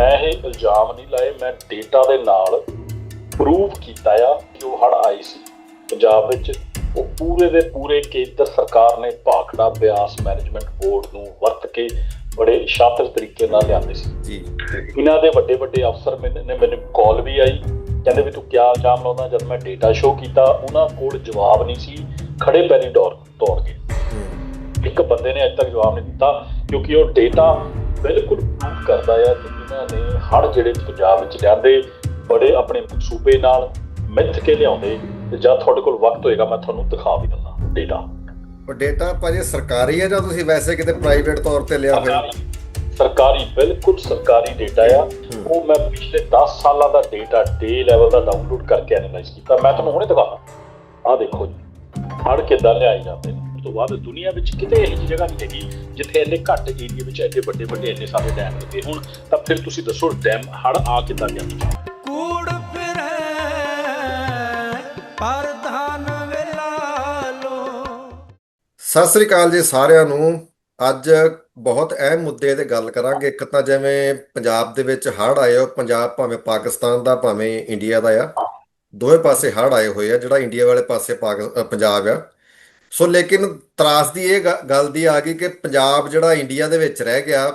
ਮੈਂ ਇਹ ਇਲਜ਼ਾਮ ਨਹੀਂ ਲਾਏ ਮੈਂ ਡੇਟਾ ਦੇ ਨਾਲ ਪ੍ਰੂਵ ਕੀਤਾ ਆ ਕਿ ਉਹ ਹੜ ਆਈ ਸੀ। ਪੰਜਾਬ ਵਿੱਚ ਉਹ ਪੂਰੇ ਦੇ ਪੂਰੇ ਕੇਂਦਰ ਸਰਕਾਰ ਨੇ ਭਾਖੜਾ ਬਿਆਸ ਮੈਨੇਜਮੈਂਟ ਬੋਰਡ ਨੂੰ ਵਰਤ ਕੇ ਬੜੇ ਸ਼ਾਤਰ ਤਰੀਕੇ ਨਾਲ ਲਿਆਂਦੇ ਸੀ। ਜੀ। ਇਹਨਾਂ ਦੇ ਵੱਡੇ ਵੱਡੇ ਅਫਸਰ ਮੈਨ- ਨੇ ਮੈਨੂੰ ਕਾਲ ਵੀ ਆਈ ਕਹਿੰਦੇ ਵੀ ਤੂੰ ਕਿਆ ਇਲਜ਼ਾਮ ਲਾਉਂਦਾ ਜਦ ਮੈਂ ਡੇਟਾ ਸ਼ੋ ਕੀਤਾ ਉਹਨਾਂ ਕੋਲ ਜਵਾਬ ਨਹੀਂ ਸੀ ਖੜੇ ਪੈਰੀ ਦੌੜ ਗਏ। ਹੂੰ। ਇੱਕ ਬੰਦੇ ਨੇ ਅਜੇ ਤੱਕ ਜਵਾਬ ਨਹੀਂ ਦਿੱਤਾ ਕਿਉਂਕਿ ਉਹ ਡੇਟਾ ਬਿਲਕੁਲ ਪ੍ਰੂਵ ਕਰਦਾ ਆ ਕਿ ਇਹਨਾਂ ਨੇ ਹੜ ਜਿਹੜੇ ਪੰਜਾਬ ਵਿੱਚ ਲਿਆਂਦੇ ਬੜੇ ਆਪਣੇ ਸੂਬੇ ਨਾਲ ਮਿੱਥ ਕੇ ਲਿਆਉਂਦੇ ਤੇ ਜਦ ਤੁਹਾਡੇ ਕੋਲ ਵਕਤ ਹੋਏਗਾ ਮੈਂ ਤੁਹਾਨੂੰ ਦਿਖਾ ਵੀ ਦਿੰਦਾ ਡੇਟਾ ਉਹ ਡੇਟਾ ਭਾਜੀ ਸਰਕਾਰੀ ਹੈ ਜਾਂ ਤੁਸੀਂ ਵੈਸੇ ਕਿਤੇ ਪ੍ਰਾਈਵੇਟ ਤੌਰ ਤੇ ਲਿਆ ਹੋਇਆ? ਸਰਕਾਰੀ ਬਿਲਕੁਲ ਸਰਕਾਰੀ ਡੇਟਾ ਆ। ਉਹ ਮੈਂ ਪਿਛਲੇ 10 ਸਾਲਾਂ ਦਾ ਡੇਟਾ ਡੇ ਲੈਵਲ ਦਾ ਡਾਊਨਲੋਡ ਕਰਕੇ ਐਨਾਲਾਈਜ਼ ਕੀਤਾ। ਮੈਂ ਤੁਹਾਨੂੰ ਹੁਣੇ ਦਿਖਾਉਂਦਾ। ਆਹ ਦੇਖੋ ਜੀ ਹੜ ਕਿੱਦਾਂ ਲਿਆਏ ਜਾਂਦੇ ਨੇ। ਤੋਂ ਬਾਅਦ ਦੁਨੀਆ ਵਿੱਚ ਕਿਤੇ ਇਹੋ ਜਿਹੀ ਜਗ੍ਹਾ ਨਹੀਂ ਹੈਗੀ ਜਿੱਥੇ ਇੰਨੇ ਘੱਟ ਏਰੀਆ ਵਿੱਚ ਐਡੇ ਵੱਡੇ ਵੱਡੇ ਇੰਨੇ ਸਾਰੇ ਡੈਮ ਲੱਗੇ ਹੁਣ ਤਾਂ ਫਿਰ ਤੁਸੀਂ ਦੱਸੋ ਡੈਮ ਹੜ ਆ ਕਿੱਦਾਂ ਗਿਆ? ਕੂੜ ਫਿਰੈ ਪਰ ਧਨ ਵੇਲਾ ਲੋ। ਸਤਿ ਸ੍ਰੀ ਅਕਾਲ ਜੀ ਸਾਰਿਆਂ ਨੂੰ। ਅੱਜ ਬਹੁਤ ਅਹਿਮ ਮੁੱਦੇ ਤੇ ਗੱਲ ਕਰਾਂਗੇ। ਇੱਕ ਤਾਂ ਜਿਵੇਂ ਪੰਜਾਬ ਦੇ ਵਿੱਚ ਹੜ੍ਹ ਆਏ ਹੋ ਪੰਜਾਬ ਭਾਵੇਂ ਪਾਕਿਸਤਾਨ ਦਾ ਭਾਵੇਂ ਇੰਡੀਆ ਦਾ ਆ। ਦੋਵੇਂ ਪਾਸੇ ਹੜ੍ਹ ਆਏ ਹੋਏ ਆ ਜਿਹੜਾ ਇੰਡੀਆ ਵਾਲੇ ਪਾਸੇ ਪੰਜਾਬ ਆ। ਸੋ ਲੇਕਿਨ ਤਰਾਸ ਦੀ ਇਹ ਗ- ਗੱਲ ਦੀ ਆ ਗਈ ਕਿ ਪੰਜਾਬ ਜਿਹੜਾ ਇੰਡੀਆ ਦੇ ਵਿੱਚ ਰਹਿ ਗਿਆ,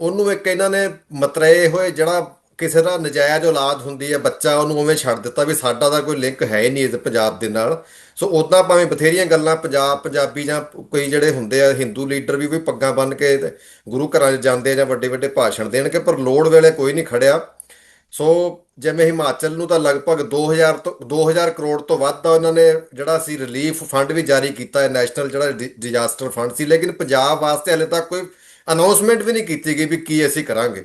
ਉਹਨੂੰ ਇੱਕ ਇਹਨਾਂ ਨੇ ਮਤਰੇਏ ਹੋਏ ਜਿਹੜਾ ਕਿਸੇ ਦਾ ਨਜਾਇਜ਼ ਔਲਾਦ ਹੁੰਦੀ ਹੈ, ਬੱਚਾ ਉਹਨੂੰ ਉਵੇਂ ਛੱਡ ਦਿੱਤਾ ਵੀ ਸਾਡਾ ਤਾਂ ਕੋਈ ਲਿੰਕ ਹੈ ਹੀ ਨਹੀਂ ਇਸ ਪੰਜਾਬ ਦੇ ਨਾਲ। ਸੋ ਉਦਾਂ ਭਾਵੇਂ ਬਥੇਰੀਆਂ ਗੱਲਾਂ ਪੰਜਾਬ, ਪੰਜਾਬੀ ਜਾਂ ਕੋਈ ਜਿਹੜੇ ਹੁੰਦੇ ਆ, ਹਿੰਦੂ ਲੀਡਰ ਵੀ ਕੋਈ ਪੱਗਾਂ ਬੰਨ੍ਹ ਕੇ ਗੁਰੂ ਘਰਾਂ 'ਚ ਜਾਂਦੇ ਜਾਂ ਵੱਡੇ ਵੱਡੇ ਭਾਸ਼ਣ ਦੇਣਗੇ, ਪਰ ਲੋੜ ਵੇਲੇ ਕੋਈ ਨਹੀਂ ਖੜਿਆ। ਸੋ ਜਿਵੇਂ ਹਿਮਾਚਲ ਨੂੰ ਤਾਂ ਲਗਭਗ 2000 ਤੋਂ 2000 ਕਰੋੜ ਤੋਂ ਵੱਧ ਦਾ ਉਹਨਾਂ ਨੇ ਜਿਹੜਾ ਸੀ ਰਿਲੀਫ ਫੰਡ ਵੀ ਜਾਰੀ ਕੀਤਾ ਹੈ ਨੈਸ਼ਨਲ ਜਿਹੜਾ ਡਿਜ਼ਾਸਟਰ ਫੰਡ ਸੀ। ਲੇਕਿਨ ਪੰਜਾਬ ਵਾਸਤੇ ਹਲੇ ਤੱਕ ਕੋਈ ਅਨਾਉਂਸਮੈਂਟ ਵੀ ਨਹੀਂ ਕੀਤੀ ਗਈ ਵੀ ਕੀ ਅਸੀਂ ਕਰਾਂਗੇ।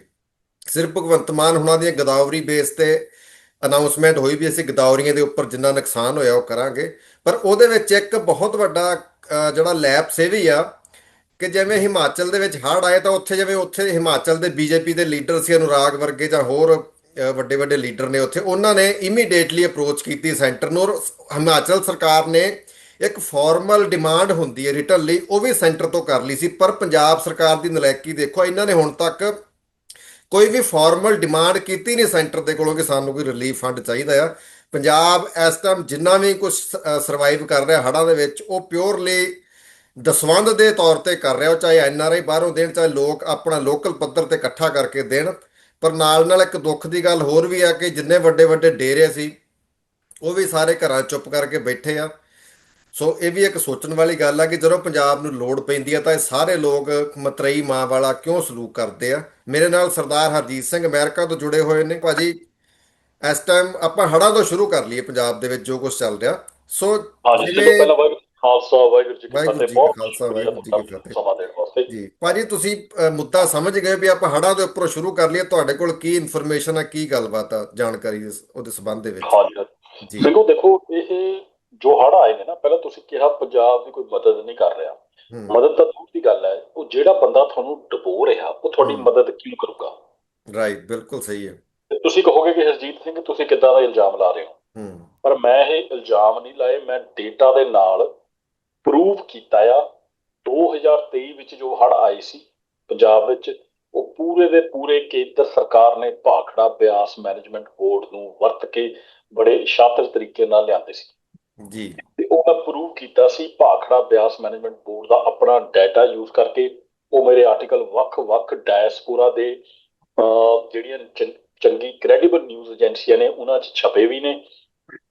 ਸਿਰਫ ਭਗਵੰਤ ਮਾਨ ਹੁਣਾਂ ਦੀਆਂ ਗਦਾਵਰੀ ਬੇਸ ਤੇ ਅਨਾਉਂਸਮੈਂਟ ਹੋਈ ਵੀ ਅਸੀਂ ਗਦਾਵਰੀਆਂ ਦੇ ਉੱਪਰ ਜਿੰਨਾ ਨੁਕਸਾਨ ਹੋਇਆ ਉਹ ਕਰਾਂਗੇ। ਪਰ ਉਹਦੇ ਵਿੱਚ ਇੱਕ ਬਹੁਤ ਵੱਡਾ ਜਿਹੜਾ ਲੈਪਸ ਇਹ ਵੀ ਆ ਕਿ ਜਿਵੇਂ ਹਿਮਾਚਲ ਦੇ ਵਿੱਚ ਹੜ੍ਹ ਆਏ ਤਾਂ ਉੱਥੇ ਜਿਵੇਂ ਉੱਥੇ ਹਿਮਾਚਲ ਦੇ ਬੀਜੇਪੀ ਦੇ ਲੀਡਰ ਸੀ, ਅਨੁਰਾਗ ਵਰਗੇ ਜਾਂ ਹੋਰ ਵੱਡੇ ਵੱਡੇ ਲੀਡਰ ਨੇ ਉੱਥੇ। ਉਹਨਾਂ ਨੇ ਇਮੀਡੀਏਟਲੀ ਅਪਰੋਚ ਕੀਤੀ ਸੈਂਟਰ ਨੂੰ ਔਰ ਹਿਮਾਚਲ ਸਰਕਾਰ ਨੇ ਇੱਕ ਫਾਰਮਲ ਡਿਮਾਂਡ ਹੁੰਦੀ ਹੈ ਰਿਟਰਨ ਲਈ, ਉਹ ਵੀ ਸੈਂਟਰ ਤੋਂ ਕਰ ਲਈ ਸੀ। ਪਰ ਪੰਜਾਬ ਸਰਕਾਰ ਦੀ ਨਲਾਇਕੀ ਦੇਖੋ, ਇਹਨਾਂ ਨੇ ਹੁਣ ਤੱਕ ਕੋਈ ਵੀ ਫਾਰਮਲ ਡਿਮਾਂਡ ਕੀਤੀ ਨਹੀਂ ਸੈਂਟਰ ਦੇ ਕੋਲੋਂ ਕਿ ਸਾਨੂੰ ਕੋਈ ਰਿਲੀਫ ਫੰਡ ਚਾਹੀਦਾ ਆ। ਪੰਜਾਬ ਇਸ ਟਾਈਮ ਜਿੰਨਾ ਵੀ ਕੁਝ ਸਰਵਾਈਵ ਕਰ ਰਿਹਾ ਹੜ੍ਹਾਂ ਦੇ ਵਿੱਚ, ਉਹ ਪਿਓਰਲੀ ਦਸਵੰਧ ਦੇ ਤੌਰ ਤੇ ਕਰ ਰਿਹਾ। ਉਹ ਚਾਹੇ ਐਨਆਰਆਈ ਬਾਹਰੋਂ ਦੇਣ, ਚਾਹੇ ਲੋਕ ਆਪਣਾ ਲੋਕਲ ਪੱਧਰ ਤੇ ਇਕੱਠਾ ਕਰਕੇ ਦੇਣ। ਪਰ ਨਾਲ ਨਾਲ ਇੱਕ ਦੁੱਖ ਦੀ ਗੱਲ ਹੋਰ ਵੀ ਆ ਕਿ ਜਿੰਨੇ ਵੱਡੇ ਵੱਡੇ ਡੇਰੇ ਸੀ ਉਹ ਵੀ ਸਾਰੇ ਘਰਾਂ ਚੁੱਪ ਕਰਕੇ ਬੈਠੇ ਆ। ਸੋ ਇਹ ਵੀ ਇੱਕ ਸੋਚਣ ਵਾਲੀ ਗੱਲ ਆ ਕਿ ਜਦੋਂ ਪੰਜਾਬ ਨੂੰ ਲੋੜ ਪੈਂਦੀ ਆ ਤਾਂ ਇਹ ਸਾਰੇ ਲੋਕ ਮਤਰੇਈ ਮਾਂ ਵਾਲਾ ਕਿਉਂ ਸਲੂਕ ਕਰਦੇ ਆ? ਮੇਰੇ ਨਾਲ ਸਰਦਾਰ ਹਰਜੀਤ ਸਿੰਘ ਅਮਰੀਕਾ ਤੋਂ ਜੁੜੇ ਹੋਏ ਨੇ। ਭਾਜੀ ਇਸ ਟਾਈਮ ਆਪਾਂ ਹੜ੍ਹਾਂ ਤੋਂ ਸ਼ੁਰੂ ਕਰ ਲਈਏ ਪੰਜਾਬ ਦੇ ਵਿੱਚ ਜੋ ਕੁਝ ਚੱਲ ਰਿਹਾ। ਸੋ ਜਿਵੇਂ ਖਾਲਸਾ ਵਾਹਿਗੁਰੂ ਜੀ ਕੀ ਫਤਿਹ ਬਹੁਤ ਖਾਲਸਾ, ਵਾਹਿਗੁਰੂ ਜੀ ਕੀ ਫਤਿਹ। ਸਮਾਂ ਦੇਣ ਵਾਸਤੇ। ਜੀ ਭਾਜੀ ਤੁਸੀਂ ਮੁੱਦਾ ਸਮਝ ਗਏ ਵੀ ਆਪਾਂ ਹੜ੍ਹਾਂ ਦੇ ਉੱਪਰੋਂ ਸ਼ੁਰੂ ਕਰ ਲਈਏ ਤੁਹਾਡੇ ਕੋਲ ਕੀ ਇਨਫੋਰਮੇਸ਼ਨ ਆ ਕੀ ਗੱਲਬਾਤ ਆ ਜਾਣਕਾਰੀ ਉਹਦੇ ਸੰਬੰਧ ਦੇ ਵਿੱਚ? ਹਾਂਜੀ ਜੀ। ਦੇਖੋ ਦੇਖੋ ਇਹ ਜੋ ਹੜ ਆਏ ਨੇ ਨਾ ਪਹਿਲਾਂ ਤੁਸੀਂ ਕਿਹਾ ਪੰਜਾਬ ਦੀ ਕੋਈ ਮਦਦ ਨਹੀਂ ਕਰ ਰਿਹਾ। ਮਦਦ ਤਾਂ ਦੂਰ ਦੀ ਗੱਲ ਹੈ ਉਹ ਜਿਹੜਾ ਬੰਦਾ ਤੁਹਾਨੂੰ ਡਬੋ ਰਿਹਾ ਉਹ ਤੁਹਾਡੀ। ਮਦਦ ਕਿਉਂ ਕਰੂਗਾ? ਰਾਈਟ ਬਿਲਕੁਲ ਸਹੀ ਹੈ। ਤੁਸੀਂ ਕਹੋਗੇ ਕਿ ਹਰਜੀਤ ਸਿੰਘ ਤੁਸੀਂ ਕਿੱਦਾਂ ਦਾ ਇਲਜ਼ਾਮ ਲਾ ਰਹੇ ਹੋ? ਹੂੰ। ਪਰ ਮੈਂ ਇਹ ਇਲਜ਼ਾਮ ਨਹੀਂ ਲਾਏ ਮੈਂ ਡੇਟਾ ਦੇ ਨਾਲ ਪ੍ਰੂਵ ਕੀਤਾ ਆ 2023 ਵਿੱਚ ਜੋ ਹੜ ਆਏ ਸੀ ਪੰਜਾਬ ਵਿੱਚ ਉਹ ਪੂਰੇ ਦੇ ਪੂਰੇ ਕੇਂਦਰ ਸਰਕਾਰ ਨੇ ਭਾਖੜਾ ਬਿਆਸ ਮੈਨੇਜਮੈਂਟ ਬੋਰਡ ਨੂੰ ਵਰਤ ਕੇ ਬੜੇ ਸ਼ਾਤਰ ਤਰੀਕੇ ਨਾਲ ਲਿਆਂਦੇ ਸੀ। ਜੀ। ਤੇ ਉਹ ਮੈਂ ਪ੍ਰੂਵ ਕੀਤਾ ਸੀ ਭਾਖੜਾ ਬਿਆਸ ਮੈਨੇਜਮੈਂਟ ਬੋਰਡ ਦਾ ਆਪਣਾ ਡਾਟਾ ਯੂਜ਼ ਕਰਕੇ ਉਹ ਮੇਰੇ ਆਰਟੀਕਲ ਵੱਖ-ਵੱਖ ਡਾਇਸਪੋਰਾ ਦੇ ਜਿਹੜੀਆਂ ਚੰਗੀ ਕ੍ਰੈਡੀਬਲ ਨਿਊਜ਼ ਏਜੰਸੀਆਂ ਨੇ ਉਹਨਾਂ 'ਚ ਛਪੇ ਵੀ ਨੇ।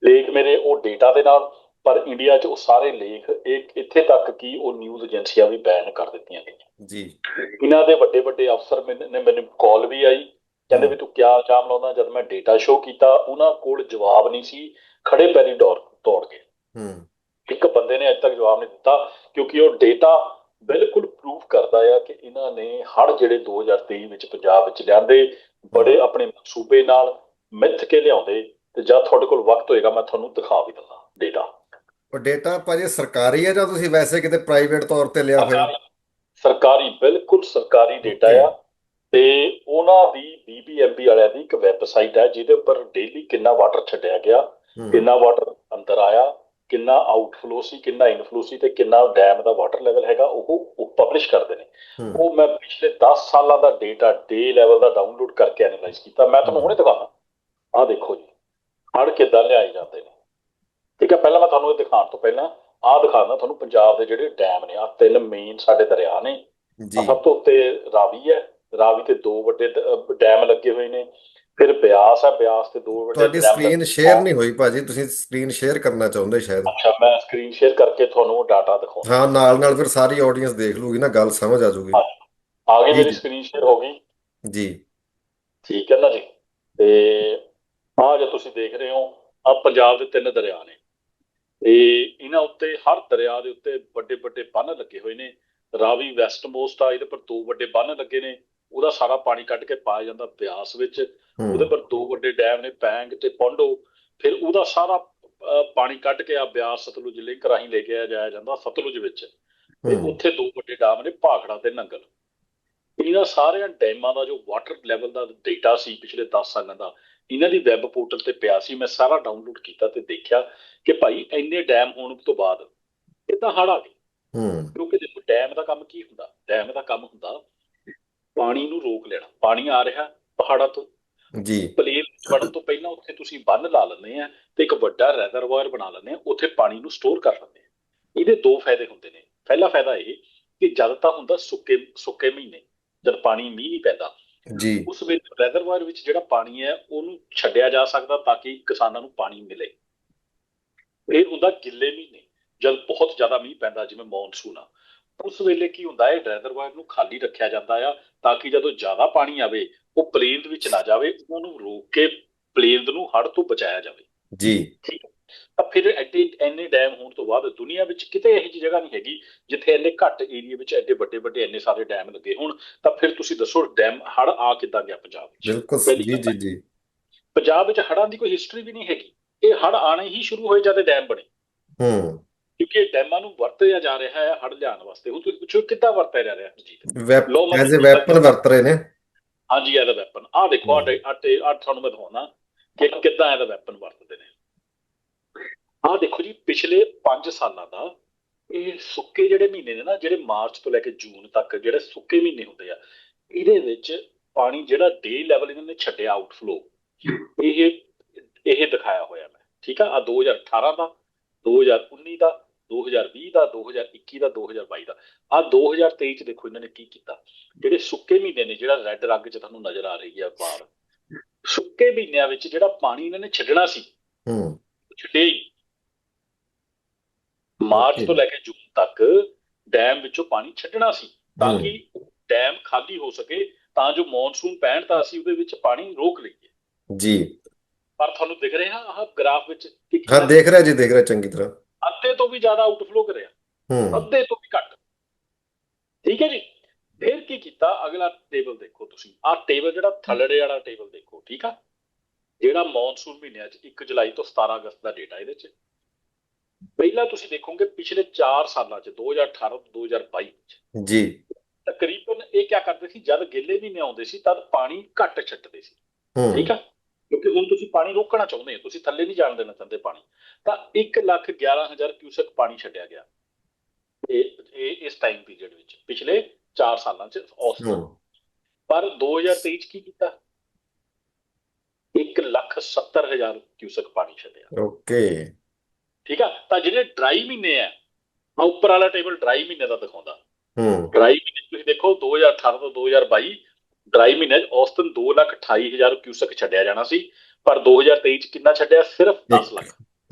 ਲੇਖ ਮੇਰੇ ਉਹ ਡੇਟਾ ਦੇ ਨਾਲ ਪਰ ਇੰਡੀਆ 'ਚ ਉਹ ਸਾਰੇ ਲੇਖ ਇੱਕ ਇੱਥੇ ਤੱਕ ਕਿ ਉਹ ਨਿਊਜ਼ ਏਜੰਸੀਆਂ ਵੀ ਬੈਨ ਕਰ ਦਿੱਤੀਆਂ ਗਈਆਂ। ਜੀ। ਇਹਨਾਂ ਦੇ ਵੱਡੇ ਵੱਡੇ ਅਫਸਰ ਮੈਨ- ਨੇ ਮੈਨੂੰ ਕਾਲ ਵੀ ਆਈ। ਕਹਿੰਦੇ ਵੀ ਤੂੰ ਕਿਆ ਇਲਜ਼ਾਮ ਲਾਉਂਦਾ? ਜਦ ਮੈਂ ਡੇਟਾ ਸ਼ੋ ਕੀਤਾ ਉਹਨਾਂ ਕੋਲ ਜਵਾਬ ਨਹੀਂ ਸੀ। ਖੜੇ ਪੈਰੀ ਦੌੜ ਦੌੜ ਗਏ। ਹੂੰ। ਇੱਕ ਬੰਦੇ ਨੇ ਅਜੇ ਤੱਕ ਜਵਾਬ ਨਹੀਂ ਦਿੱਤਾ ਕਿਉਂਕਿ ਉਹ ਡੇਟਾ ਬਿਲਕੁਲ ਪ੍ਰੂਫ ਕਰਦਾ ਆ ਕਿ ਇਹਨਾਂ ਨੇ ਹੜ ਜਿਹੜੇ 2023 ਵਿੱਚ ਪੰਜਾਬ ਵਿੱਚ ਲਿਆਂਦੇ ਬੜੇ ਆਪਣੇ ਸੂਬੇ ਨਾਲ ਮਿੱਥ ਕੇ ਲਿਆਉਂਦੇ ਤੇ ਜਦ ਤੁਹਾਡੇ ਕੋਲ ਵਕਤ ਹੋਏਗਾ ਮੈਂ ਤੁਹਾਨੂੰ ਦਿਖਾ ਵੀ ਦਿੰਦਾ ਡੇਟਾ ਉਹ ਡੇਟਾ ਭਾਜੀ ਸਰਕਾਰੀ ਹੈ ਜਾਂ ਤੁਸੀਂ ਵੈਸੇ ਕਿਤੇ ਪ੍ਰਾਈਵੇਟ ਤੌਰ ਤੇ ਲਿਆ ਹੋਇਆ? ਸਰਕਾਰੀ ਬਿਲਕੁਲ ਸਰਕਾਰੀ ਡੇਟਾ ਆ। ਤੇ ਉਹਨਾਂ ਦੀ ਬੀਬੀਐਮਬੀ ਵਾਲਿਆਂ ਦੀ ਇੱਕ ਵੈਬਸਾਈਟ ਹੈ ਜਿਹਦੇ ਉੱਪਰ ਡੇਲੀ ਕਿੰਨਾ ਵਾਟਰ ਛੱਡਿਆ ਗਿਆ ਕਿੰਨਾ ਵਾਟਰ ਅੰਦਰ ਆਇਆ ਕਿੰਨਾ ਆਊਟਫਲੋ ਸੀ ਕਿੰਨਾ ਇਨਫਲੋ ਸੀ ਤੇ ਕਿੰਨਾ ਡੈਮ ਦਾ ਵਾਟਰ ਲੈਵਲ ਹੈਗਾ ਉਹ ਉਹ ਪਬਲਿਸ਼ ਕਰਦੇ ਨੇ। ਉਹ ਮੈਂ ਪਿਛਲੇ 10 ਸਾਲਾਂ ਦਾ ਡੇਟਾ ਡੇ ਲੈਵਲ ਦਾ ਡਾਊਨਲੋਡ ਕਰਕੇ ਐਨਾਲਾਈਜ਼ ਕੀਤਾ। ਮੈਂ ਤੁਹਾਨੂੰ ਹੁਣੇ ਦਿਖਾਣਾ ਆਹ ਦੇਖੋ ਜੀ ਹੜ ਕਿੱਦਾਂ ਲਿਆਏ ਜਾਂਦੇ ਨੇ। ਠੀਕ ਹੈ ਪਹਿਲਾਂ ਮੈਂ ਤੁਹਾਨੂੰ ਇਹ ਦਿਖਾਉਣ ਤੋਂ ਪਹਿਲਾਂ ਆਹ ਦਿਖਾਉਣਾ ਤੁਹਾਨੂੰ ਪੰਜਾਬ ਦੇ ਜਿਹੜੇ ਡੈਮ ਨੇ ਆ ਤਿੰਨ ਮੇਨ ਸਾਡੇ ਦਰਿਆ ਨੇ। ਜੀ। ਸਭ ਤੋਂ ਉੱਤੇ ਰਾਵੀ ਹੈ ਰਾਵੀ ਤੇ ਦੋ ਵੱਡੇ ਡੈਮ ਲੱਗੇ ਹੋਏ ਨੇ। ਫਿਰ ਬਿਆਸ ਹੈ ਬਿਆਸ ਤੇ ਦੋ ਵੱਡੇ ਤੁਹਾਡੀ ਸਕਰੀਨ ਸ਼ੇਅਰ ਨਹੀਂ ਹੋਈ ਭਾਜੀ ਤੁਸੀਂ ਸਕਰੀਨ ਸ਼ੇਅਰ ਕਰਨਾ ਚਾਹੁੰਦੇ ਸ਼ਾਇਦ। ਅੱਛਾ ਮੈਂ ਸਕਰੀਨ ਸ਼ੇਅਰ ਕਰਕੇ ਤੁਹਾਨੂੰ ਡਾਟਾ ਦਿਖਾਉਂਦਾ। ਹਾਂ ਨਾਲ ਨਾਲ ਫਿਰ ਸਾਰੀ ਆਡੀਅנס ਦੇਖ ਲੂਗੀ ਨਾ ਗੱਲ ਸਮਝ ਆ ਜਾਊਗੀ ਆ ਗਈ ਮੇਰੀ। ਸਕਰੀਨ ਸ਼ੇਅਰ ਹੋ ਗਈ। ਜੀ। ਠੀਕ ਹੈ ਨਾ ਜੀ। ਤੇ ਆਹ ਜੋ ਤੁਸੀਂ ਦੇਖ ਰਹੇ ਹੋ ਆ ਪੰਜਾਬ ਦੇ ਤਿੰਨ ਦਰਿਆ ਨੇ। ਤੇ ਇਹਨਾਂ ਉੱਤੇ ਹਰ ਦਰਿਆ ਦੇ ਉੱਤੇ ਵੱਡੇ ਵੱਡੇ ਬੰਨ ਲੱਗੇ ਹੋਏ ਨੇ। ਰਾਵੀ ਵੈਸਟ ਮੋਸਟ ਆ ਇਹਦੇ ਪਰ ਦੋ ਵੱਡੇ ਬੰਨ ਲੱਗੇ ਨੇ। ਉਹਦਾ ਸਾਰਾ ਪਾਣੀ ਕੱਢ ਕੇ ਪਾਇਆ ਜਾਂਦਾ ਬਿਆਸ ਵਿੱਚ। ਉਹਦੇ ਪਰ ਦੋ ਵੱਡੇ ਡੈਮ ਨੇ ਪੈਂਗ ਤੇ ਪੌਂਡੋ। ਫਿਰ ਉਹਦਾ ਸਾਰਾ ਪਾਣੀ ਕੱਢ ਕੇ ਆ ਬਿਆਸ ਸਤਲੁਜ ਲਿੰਕ ਰਾਹੀਂ ਲੈ ਕੇ ਆਇਆ ਜਾਇਆ ਜਾਂਦਾ ਸਤਲੁਜ ਵਿੱਚ। ਤੇ ਉੱਥੇ ਦੋ ਵੱਡੇ ਡੈਮ ਨੇ ਭਾਖੜਾ ਤੇ ਨੰਗਲ। ਇਹਨਾਂ ਸਾਰਿਆਂ ਡੈਮਾਂ ਦਾ ਜੋ ਵਾਟਰ ਲੈਵਲ ਦਾ ਡੇਟਾ ਸੀ ਪਿਛਲੇ 10 ਸਾਲਾਂ ਦਾ ਇਹਨਾਂ ਦੀ ਵੈਬ ਪੋਰਟਲ ਤੇ ਪਿਆ ਸੀ ਮੈਂ ਸਾਰਾ ਡਾਊਨਲੋਡ ਕੀਤਾ ਤੇ ਦੇਖਿਆ ਕਿ ਭਾਈ ਇੰਨੇ ਡੈਮ ਹੋਣ ਤੋਂ ਬਾਅਦ ਇਹ ਤਾਂ ਹੜ੍ਹ ਆ ਗਏ। ਹੂੰ। ਕਿਉਂਕਿ ਦੇਖੋ ਡੈਮ ਦਾ ਕੰਮ ਕੀ ਹੁੰਦਾ? ਡੈਮ ਦਾ ਕੰਮ ਹੁੰਦਾ ਪਾਣੀ ਨੂੰ ਰੋਕ ਲੈਣਾ। ਪਾਣੀ ਆ ਰਿਹਾ ਪਹਾੜਾਂ ਤੋਂ। ਜੀ। ਪਲੇਨ ਵੜਨ ਤੋਂ ਪਹਿਲਾਂ ਉੱਥੇ ਤੁਸੀਂ ਬੰਨ ਲਾ ਲੈਂਦੇ ਆ ਤੇ ਇੱਕ ਵੱਡਾ ਰੈਜ਼ਰਵਾਇਰ ਬਣਾ ਲੈਂਦੇ ਆ ਉੱਥੇ ਪਾਣੀ ਨੂੰ ਸਟੋਰ ਕਰ ਲੈਂਦੇ ਆ। ਇਹਦੇ ਦੋ ਫਾਇਦੇ ਹੁੰਦੇ ਨੇ। ਪਹਿਲਾ ਫਾਇਦਾ ਇਹ ਕਿ ਜਦ ਤਾਂ ਹੁੰਦਾ ਸੁੱਕੇ ਸੁੱਕੇ ਮਹੀਨੇ ਜਦ ਪਾਣੀ ਮੀਂਹ ਨਹੀਂ ਪੈਂਦਾ ਜੀ। ਉਸ ਵਿੱਚ ਰੈਜ਼ਰਵਾਇਰ ਵਿੱਚ ਜਿਹੜਾ ਪਾਣੀ ਹੈ ਉਹਨੂੰ ਛੱਡਿਆ ਜਾ ਸਕਦਾ ਤਾਂ ਕਿ ਕਿਸਾਨਾਂ ਨੂੰ ਪਾਣੀ ਮਿਲੇ। ਇਹ ਹੁੰਦਾ ਗਿੱਲੇ ਮਹੀਨੇ ਜਦ ਬਹੁਤ ਜ਼ਿਆਦਾ ਮੀਂਹ ਪੈਂਦਾ ਜਿਵੇਂ ਮੌਨਸੂਨ ਆ। ਉਸ ਵੇਲੇ ਕੀ ਹੁੰਦਾ ਹੈ ਰੈਜ਼ਰਵਾਇਰ ਨੂੰ ਖਾਲੀ ਰੱਖਿਆ ਜਾਂਦਾ ਆ ਤਾਂ ਕਿ ਜਦੋਂ ਜ਼ਿਆਦਾ ਪਾਣੀ ਆਵੇ ਉਹ ਪਲੇਨ ਦੇ ਵਿੱਚ ਨਾ ਜਾਵੇ ਉਹਨੂੰ ਰੋਕ ਕੇ ਪਲੇਨ ਨੂੰ ਹੜ੍ਹ ਤੋਂ ਬਚਾਇਆ ਜਾਵੇ। ਜੀ। ਤਾਂ ਫਿਰ ਐਡੇ ਐਨੇ ਡੈਮ ਹੋਣ ਤੋਂ ਬਾਅਦ ਦੁਨੀਆ ਵਿੱਚ ਕਿਤੇ ਇਹੋ ਜਿਹੀ ਜਗ੍ਹਾ ਨਹੀਂ ਹੈਗੀ ਜਿੱਥੇ ਇੰਨੇ ਘੱਟ ਏਰੀਆ ਵਿੱਚ ਐਡੇ ਵੱਡੇ ਵੱਡੇ ਇੰਨੇ ਸਾਰੇ ਡੈਮ ਲੱਗੇ ਹੋਣ। ਤਾਂ ਫਿਰ ਤੁਸੀਂ ਦੱਸੋ ਡੈਮ ਹੜ ਆ ਕਿੱਦਾਂ ਗਿਆ ਪੰਜਾਬ ਵਿੱਚ? ਬਿਲਕੁਲ ਜੀ ਜੀ ਜੀ। ਪੰਜਾਬ ਵਿੱਚ ਹੜ੍ਹਾਂ ਦੀ ਕੋਈ ਹਿਸਟਰੀ ਵੀ ਨਹੀਂ ਹੈਗੀ। ਇਹ ਹੜ ਆਣੇ ਹੀ ਸ਼ੁਰੂ ਹੋਏ ਜਦ ਡੈਮ ਬਣੇ। ਹੂੰ। ਕਿਉਂਕਿ ਇਹ ਡੈਮਾਂ ਨੂੰ ਵਰਤਿਆ ਜਾ ਰਿਹਾ ਹੈ ਹੜ ਲਿਆਉਣ ਵਾਸਤੇ। ਹੁਣ ਤੁਸੀਂ ਪੁੱਛੋ ਕਿੱਦਾਂ ਵਰਤਿਆ ਜਾ ਰਿਹਾ ਜੀ ਐਜ਼ ਅ ਵੈਪਨ ਵਰਤ ਰਹੇ ਨੇ। ਹਾਂਜੀ ਇਹਦਾ ਵੈਪਨ। ਆਹ ਦੇਖੋ ਆਟੇ ਆ ਤੁਹਾਨੂੰ ਮੈਂ ਦਿਖਾਉਣਾ ਕਿ ਕਿੱਦਾਂ ਇਹਦਾ ਵੈਪਨ ਵਰਤਦੇ ਨੇ। ਆਹ ਦੇਖੋ ਜੀ ਪਿਛਲੇ 5 ਸਾਲਾਂ ਦਾ ਇਹ ਸੁੱਕੇ ਜਿਹੜੇ ਮਹੀਨੇ ਨੇ ਨਾ ਜਿਹੜੇ ਮਾਰਚ ਤੋਂ ਲੈ ਕੇ ਜੂਨ ਤੱਕ ਜਿਹੜੇ ਸੁੱਕੇ ਮਹੀਨੇ ਹੁੰਦੇ ਆ ਇਹਦੇ ਵਿੱਚ ਪਾਣੀ ਜਿਹੜਾ ਡੇ ਲੈਵਲ ਇਹਨਾਂ ਨੇ ਛੱਡਿਆ ਆਊਟਫਲੋ ਇਹ ਇਹ ਦਿਖਾਇਆ ਹੋਇਆ ਮੈਂ ਠੀਕ ਆ? ਆ 2018 ਦਾ 2019 ਦਾ 2020 ਦਾ 2021 ਦਾ 2022 ਦਾ। ਆ 2023 ਚ ਦੇਖੋ ਇਹਨਾਂ ਨੇ ਕੀ ਕੀਤਾ। ਜਿਹੜੇ ਸੁੱਕੇ ਮਹੀਨੇ ਨੇ ਜਿਹੜਾ ਰੈੱਡ ਰੰਗ ਚ ਤੁਹਾਨੂੰ ਨਜ਼ਰ ਆ ਰਹੀ ਹੈ ਬਾਹਰ ਸੁੱਕੇ ਮਹੀਨਿਆਂ ਵਿੱਚ ਜਿਹੜਾ ਪਾਣੀ ਇਹਨਾਂ ਨੇ ਛੱਡਣਾ ਸੀ ਹੂੰ। ਨਹੀਂ। ਮਾਰਚ ਤੋਂ ਲੈ ਕੇ ਜੂਨ ਤੱਕ ਡੈਮ ਵਿੱਚੋਂ ਪਾਣੀ ਛੱਡਣਾ ਸੀ ਤਾਂ। ਕਿ ਡੈਮ ਖਾਲੀ ਹੋ ਸਕੇ ਤਾਂ ਜੋ ਮੌਨਸੂਨ ਪੈਣ ਤਾਂ ਅਸੀਂ ਉਹਦੇ ਵਿੱਚ ਪਾਣੀ ਰੋਕ ਲਈਏ। ਜੀ। ਪਰ ਤੁਹਾਨੂੰ ਦਿਖ ਰਿਹਾ ਆਹ ਗ੍ਰਾਫ ਵਿੱਚ ਕਿ ਹਾਂ ਦੇਖ ਰਿਹਾ ਜੀ ਦੇਖ ਰਿਹਾ ਚੰਗੀ ਤਰ੍ਹਾਂ। ਅੱਧੇ ਤੋਂ ਵੀ ਜ਼ਿਆਦਾ ਆਊਟਫਲੋ ਕਰਿਆ। ਹੂੰ। ਅੱਧੇ ਤੋਂ ਵੀ ਘੱਟ। ਠੀਕ ਹੈ ਜੀ? ਫਿਰ ਕੀ ਕੀਤਾ? ਅਗਲਾ ਟੇਬਲ ਦੇਖੋ ਤੁਸੀਂ। ਆਹ ਟੇਬਲ ਜਿਹੜਾ ਥੱਲੜੇ ਵਾਲਾ ਟੇਬਲ ਦੇਖੋ ਠੀਕ ਆ? ਜਿਹੜਾ ਮੌਨਸੂਨ ਮਹੀਨਿਆਂ 'ਚ 1 ਜੁਲਾਈ ਤੋਂ 17 ਅਗਸਤ ਦਾ ਡੇਟਾ ਇਹਦੇ 'ਚ। ਪਹਿਲਾਂ ਤੁਸੀਂ ਦੇਖੋਗੇ ਪਿਛਲੇ 4 ਸਾਲਾਂ 'ਚ 2018 ਤੋਂ 2022 ਵਿੱਚ ਜੀ। ਤਕਰੀਬਨ ਇਹ ਕੀ ਕਰਦੇ ਸੀ ਜਦ ਗੇਲੇ ਮਹੀਨੇ ਆਉਂਦੇ ਸੀ ਤਦ ਪਾਣੀ ਘੱਟ ਛੱਡਦੇ ਸੀ। ਠੀਕ ਆ? ਕਿਉਂਕਿ ਹੁਣ ਤੁਸੀਂ ਪਾਣੀ ਰੋਕਣਾ ਚਾਹੁੰਦੇ ਹੋ ਤੁਸੀਂ ਥੱਲੇ ਨਹੀਂ ਜਾਣ ਦੇਣਾ ਚਾਹੁੰਦੇ ਪਾਣੀ। ਤਾਂ 1 ਲੱਖ 11000 ਕਿਊਸੈਕ ਪਾਣੀ ਛੱਡਿਆ ਗਿਆ। ਇਹ ਇਸ ਟਾਈਮ ਪੀਰੀਅਡ ਵਿੱਚ ਪਿਛਲੇ 4 ਸਾਲਾਂ ਚ ਔਸਤਨ ਪਰ 2023 ਚ ਕੀ ਕੀਤਾ? 1 ਲੱਖ 70000 ਕਿਊਸੈਕ ਪਾਣੀ ਛੱਡਿਆ। ਓਕੇ। ਠੀਕ ਆ? ਤਾਂ ਜਿਹੜੇ ਡਰਾਈ ਮਹੀਨੇ ਆ ਆ ਉੱਪਰ ਵਾਲਾ ਟੇਬਲ ਡਰਾਈ ਮਹੀਨੇ ਦਾ ਦਿਖਾਉਂਦਾ। ਹੂੰ। ਡਰਾਈ ਮਹੀਨੇ ਤੁਸੀਂ ਦੇਖੋ 2018 ਤੋਂ 2022 ਡਰਾਈ ਮਹੀਨੇ 'ਚ ਔਸਤਨ 228000 ਕਿਊਸੈਕ ਛੱਡਿਆ ਜਾਣਾ ਸੀ ਪਰ 2023 ਚ ਕਿੰਨਾ ਛੱਡਿਆ? ਸਿਰਫ 10 ਲੱਖ।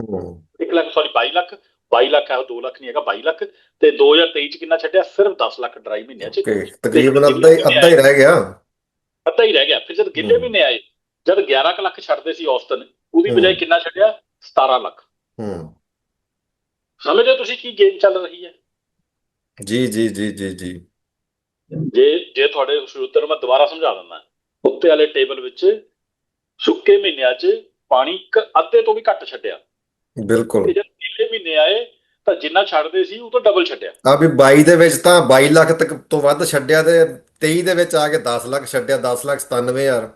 ਹੂੰ। 1 ਲੱਖ ਸੌਰੀ 22 ਲੱਖ। 22 ਲੱਖ ਹੈ 2 ਲੱਖ ਨਹੀਂ ਹੈਗਾ 22 ਲੱਖ। ਤੇ 2023 ਚ ਕਿੰਨਾ ਛੱਡਿਆ? ਸਿਰਫ 10 ਲੱਖ ਡਰਾਈ ਮਹੀਨਿਆਂ ਚ। ਤਕਰੀਬਨ ਅੱਧਾ ਹੀ ਅੱਧਾ ਹੀ ਰਹਿ ਗਿਆ। ਅੱਧਾ ਹੀ ਰਹਿ ਗਿਆ। ਫਿਰ ਜਦ ਗਿੱਲੇ। ਮਹੀਨੇ ਆਏ ਜਦ 11 ਕੁ ਲੱਖ ਛੱਡਦੇ ਸੀ ਔਸਤਨ ਉਹਦੀ। ਬਜਾਏ ਕਿੰਨਾ ਛੱਡਿਆ? 17 ਲੱਖ। ਹੂੰ। ਸਮਝਦੇ ਤੁਸੀਂ ਕੀ ਗੇਮ ਚੱਲ ਰਹੀ ਹੈ? ਜੀ ਜੀ ਜੀ ਜੀ ਜੀ। ਜੇ ਜੇ ਤੁਹਾਡੇ ਸਰੋਤਰ ਮੈਂ ਦੁਬਾਰਾ ਸਮਝਾ ਦਿੰਦਾ ਉੱਤੇ ਵਾਲੇ ਟੇਬਲ ਵਿੱਚ ਸੁੱਕੇ ਮਹੀਨਿਆਂ 'ਚ ਪਾਣੀ ਇੱਕ ਅੱਧੇ ਤੋਂ ਵੀ ਘੱਟ ਛੱਡਿਆ। ਬਿਲਕੁਲ। ਜਦ ਗਿੱਲੇ ਮਹੀਨੇ ਆਏ ਤਾਂ ਜਿੰਨਾ ਛੱਡਦੇ ਸੀ ਉਹ ਤੋਂ ਡਬਲ ਛੱਡਿਆ। ਆ ਵੀ 22 ਦੇ ਵਿੱਚ ਤਾਂ 22 ਲੱਖ ਤੱਕ ਤੋਂ ਵੱਧ ਛੱਡਿਆ ਤੇ 23 ਦੇ ਵਿੱਚ ਆ ਕੇ 10 ਲੱਖ ਛੱਡਿਆ 10 ਲੱਖ 97 ਹਜ਼ਾਰ।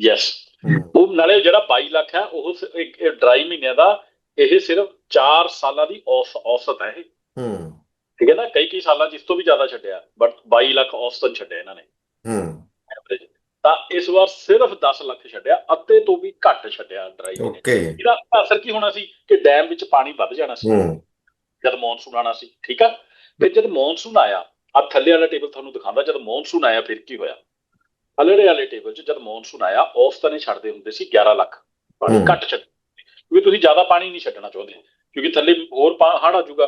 ਯੈਸ ਹੂੰ। ਉਹ ਨਾਲੇ ਜਿਹੜਾ 22 ਲੱਖ ਹੈ ਉਹ ਡਰਾਈ ਮਹੀਨਿਆਂ ਦਾ ਇਹ ਸਿਰਫ 4 ਸਾਲਾਂ ਦੀ ਔਸ- ਔਸਤ ਹੈ ਇਹ। ਹੂੰ। ਠੀਕ ਹੈ ਨਾ? ਕਈ ਕਈ ਸਾਲਾਂ ਇਸ ਤੋਂ ਵੀ ਜ਼ਿਆਦਾ ਛੱਡਿਆ। ਬਟ 22 ਲੱਖ ਔਸਤਨ ਛੱਡਿਆ ਇਹਨਾਂ ਨੇ। ਹੂੰ। ਤਾਂ ਇਸ ਵਾਰ ਸਿਰਫ 10 ਲੱਖ ਛੱਡਿਆ ਅੱਧੇ ਤੋਂ ਵੀ ਘੱਟ ਛੱਡਿਆ ਡਰਾਈ ਨੇ। ਓਕੇ। ਇਹਦਾ ਅਸਰ ਕੀ ਹੋਣਾ ਸੀ? ਕਿ ਡੈਮ ਵਿੱਚ ਪਾਣੀ ਵੱਧ ਜਾਣਾ ਸੀ। ਜਦ ਮੌਨਸੂਨ ਆਣਾ ਸੀ। ਠੀਕ ਆ? ਫਿਰ ਜਦ ਮੌਨਸੂਨ ਆਇਆ ਆ ਥੱਲੇ ਵਾਲਾ ਟੇਬਲ ਤੁਹਾਨੂੰ ਦਿਖਾਉਂਦਾ ਜਦ ਮੌਨਸੂਨ ਆਇਆ ਫਿਰ ਕੀ ਹੋਇਆ? ਅਲੜੇ ਵਾਲੇ ਟੇਬਲ 'ਚ ਜਦ ਮੌਨਸੂਨ ਆਇਆ ਔਸਤਨ ਨੇ ਛੱਡਦੇ ਹੁੰਦੇ ਸੀ 11 ਲੱਖ। ਪਾਣੀ। ਘੱਟ ਛੱਡ ਕਿਉਂਕਿ ਤੁਸੀਂ ਜ਼ਿਆਦਾ ਪਾਣੀ ਨਹੀਂ ਛੱਡਣਾ ਚਾਹੁੰਦੇ। ਕਿਉਂਕਿ ਥੱਲੇ ਹੋਰ ਹੜ ਆ ਜਾਊਗਾ।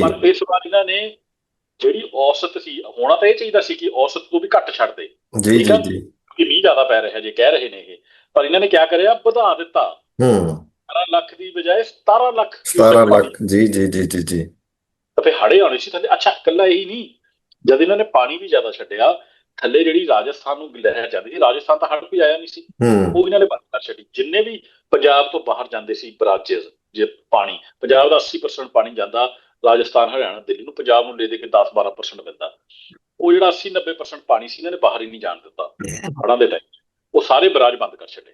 ਪਰ ਇਸ ਵਾਰ ਇਹਨਾਂ ਨੇ ਜਿਹੜੀ ਔਸਤ ਸੀ ਹੋਣਾ ਤਾਂ ਇਹ ਚਾਹੀਦਾ ਸੀ ਕਿ ਔਸਤ ਤੋਂ ਵੀ ਘੱਟ ਛੱਡਦੇ ਜੀ ਠੀਕ ਜੀ? ਜੀ। ਕਿ ਮੀਂਹ ਜ਼ਿਆਦਾ ਪੈ ਰਿਹਾ ਜੇ ਕਹਿ ਰਹੇ ਨੇ ਇਹ। ਪਰ ਇਹਨਾਂ ਨੇ ਕਿਆ ਕਰਿਆ? ਵਧਾ ਦਿੱਤਾ। ਹੂੰ। 12 ਲੱਖ ਦੀ ਬਜਾਏ 17 ਲੱਖ 17 ਲੱਖ। ਜੀ ਜੀ ਜੀ ਜੀ ਜੀ। ਤਾਂ ਹੜੇ ਆਉਣੇ ਸੀ ਥੱਲੇ। ਅੱਛਾ ਇਕੱਲਾ ਇਹੀ ਨਹੀਂ। ਜਦ ਇਹਨਾਂ ਨੇ ਪਾਣੀ ਵੀ ਜ਼ਿਆਦਾ ਛੱਡਿਆ ਥੱਲੇ ਜਿਹੜੀ ਰਾਜਸਥਾਨ ਨੂੰ ਲਹਿਰ ਜਾਂਦੀ ਸੀ ਰਾਜਸਥਾਨ ਤਾਂ ਹੜ ਵੀ ਆਇਆ ਨਹੀਂ ਸੀ। ਉਹ ਇਹਨਾਂ ਨੇ ਬੰਦ ਕਰ ਛੱਡੀ। ਜਿੰਨੇ ਵੀ ਪੰਜਾਬ ਤੋਂ ਬਾਹਰ ਜਾਂਦੇ ਸੀ ਬਰਾਜੇਸ ਜੇ ਪਾਣੀ ਪੰਜਾਬ ਦਾ 80% ਪਾਣੀ ਜਾਂਦਾ ਰਾਜਸਥਾਨ ਹਰਿਆਣਾ ਦਿੱਲੀ ਨੂੰ ਪੰਜਾਬ ਨੂੰ ਲੈ ਦੇ ਕੇ 10-12% ਮਿਲਦਾ ਉਹ ਜਿਹੜਾ 80-90% ਪਾਣੀ ਸੀ ਇਹਨਾਂ ਨੇ ਬਾਹਰ ਹੀ ਨਹੀਂ ਜਾਣ ਦਿੱਤਾ। ਹੜਾਂ ਦੇ ਟਾਈਮ ਉਹ ਸਾਰੇ ਬਰਾਜ ਬੰਦ ਕਰ ਛੱਡੇ।